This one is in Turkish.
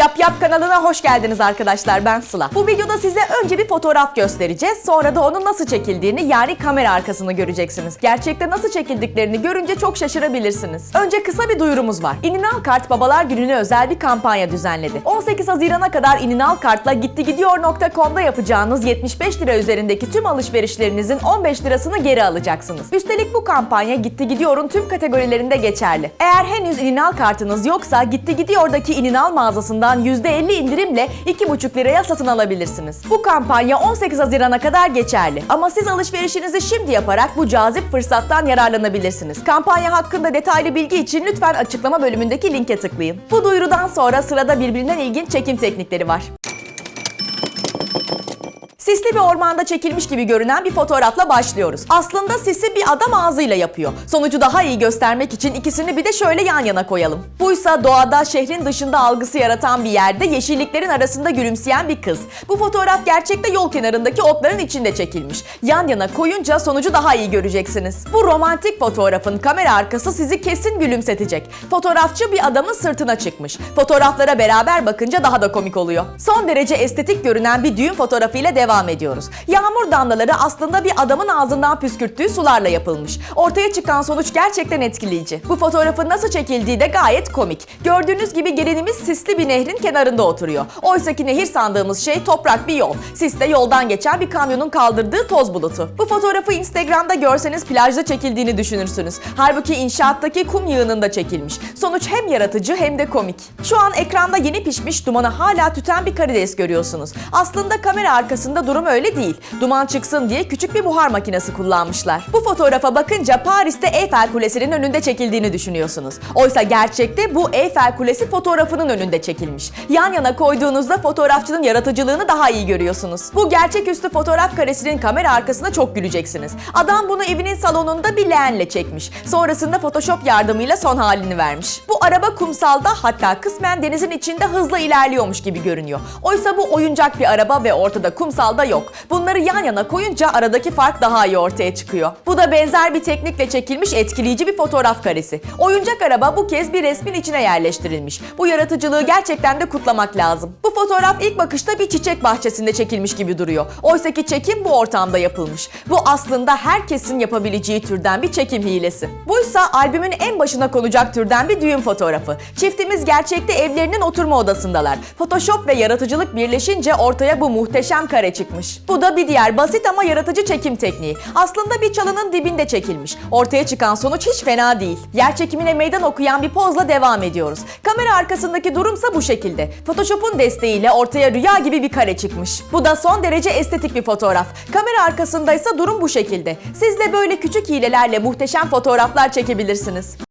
Yap Yap kanalına hoş geldiniz arkadaşlar ben Sıla. Bu videoda size önce bir fotoğraf göstereceğiz. Sonra da onun nasıl çekildiğini yani kamera arkasını göreceksiniz. Gerçekte nasıl çekildiklerini görünce çok şaşırabilirsiniz. Önce kısa bir duyurumuz var. İninal Kart Babalar Günü'ne özel bir kampanya düzenledi. 18 Haziran'a kadar İninal Kart'la gittigidiyor.com'da yapacağınız 75 lira üzerindeki tüm alışverişlerinizin 15 lirasını geri alacaksınız. Üstelik bu kampanya Gitti Gidiyor'un tüm kategorilerinde geçerli. Eğer henüz İninal kartınız yoksa Gitti Gidiyor'daki İninal mağazasından %50 indirimle 2,5 liraya satın alabilirsiniz. Bu kampanya 18 Haziran'a kadar geçerli. Ama siz alışverişinizi şimdi yaparak bu cazip fırsattan yararlanabilirsiniz. Kampanya hakkında detaylı bilgi için lütfen açıklama bölümündeki linke tıklayın. Bu duyurudan sonra sırada birbirinden ilginç çekim teknikleri var. Sisli bir ormanda çekilmiş gibi görünen bir fotoğrafla başlıyoruz. Aslında sisi bir adam ağzıyla yapıyor. Sonucu daha iyi göstermek için ikisini bir de şöyle yan yana koyalım. Buysa doğada şehrin dışında algısı yaratan bir yerde yeşilliklerin arasında gülümseyen bir kız. Bu fotoğraf gerçekte yol kenarındaki otların içinde çekilmiş. Yan yana koyunca sonucu daha iyi göreceksiniz. Bu romantik fotoğrafın kamera arkası sizi kesin gülümsetecek. Fotoğrafçı bir adamın sırtına çıkmış. Fotoğraflara beraber bakınca daha da komik oluyor. Son derece estetik görünen bir düğün fotoğrafıyla devam ediyoruz. Yağmur damlaları aslında bir adamın ağzından püskürttüğü sularla yapılmış. Ortaya çıkan sonuç gerçekten etkileyici. Bu fotoğrafın nasıl çekildiği de gayet komik. Gördüğünüz gibi gelinimiz sisli bir nehrin kenarında oturuyor. Oysaki nehir sandığımız şey toprak bir yol. Sis de yoldan geçen bir kamyonun kaldırdığı toz bulutu. Bu fotoğrafı Instagram'da görseniz plajda çekildiğini düşünürsünüz. Halbuki inşaattaki kum yığınında çekilmiş. Sonuç hem yaratıcı hem de komik. Şu an ekranda yeni pişmiş dumanı hala tüten bir karides görüyorsunuz. Aslında kamera arkasında durum öyle değil. Duman çıksın diye küçük bir buhar makinesi kullanmışlar. Bu fotoğrafa bakınca Paris'te Eyfel Kulesi'nin önünde çekildiğini düşünüyorsunuz. Oysa gerçekte bu Eyfel Kulesi fotoğrafının önünde çekilmiş. Yan yana koyduğunuzda fotoğrafçının yaratıcılığını daha iyi görüyorsunuz. Bu gerçeküstü fotoğraf karesinin kamera arkasına çok güleceksiniz. Adam bunu evinin salonunda bir leğenle çekmiş. Sonrasında Photoshop yardımıyla son halini vermiş. Bu araba kumsalda hatta kısmen denizin içinde hızla ilerliyormuş gibi görünüyor. Oysa bu oyuncak bir araba ve ortada kumsalda yok. Bunları yan yana koyunca aradaki fark daha iyi ortaya çıkıyor. Bu da benzer bir teknikle çekilmiş etkileyici bir fotoğraf karesi. Oyuncak araba bu kez bir resmin içine yerleştirilmiş. Bu yaratıcılığı gerçekten de kutlamak lazım. Bu fotoğraf ilk bakışta bir çiçek bahçesinde çekilmiş gibi duruyor. Oysaki çekim bu ortamda yapılmış. Bu aslında herkesin yapabileceği türden bir çekim hilesi. Buysa albümün en başına konacak türden bir düğün fotoğrafı. Çiftimiz gerçekte evlerinin oturma odasındalar. Photoshop ve yaratıcılık birleşince ortaya bu muhteşem kare çıkmış. Bu da bir diğer basit ama yaratıcı çekim tekniği. Aslında bir çalının dibinde çekilmiş. Ortaya çıkan sonuç hiç fena değil. Yer çekimine meydan okuyan bir pozla devam ediyoruz. Kamera arkasındaki durumsa bu şekilde. Photoshop'un desteğiyle ortaya rüya gibi bir kare çıkmış. Bu da son derece estetik bir fotoğraf. Kamera arkasındaysa durum bu şekilde. Siz de böyle küçük hilelerle muhteşem fotoğraflar çekebilirsiniz.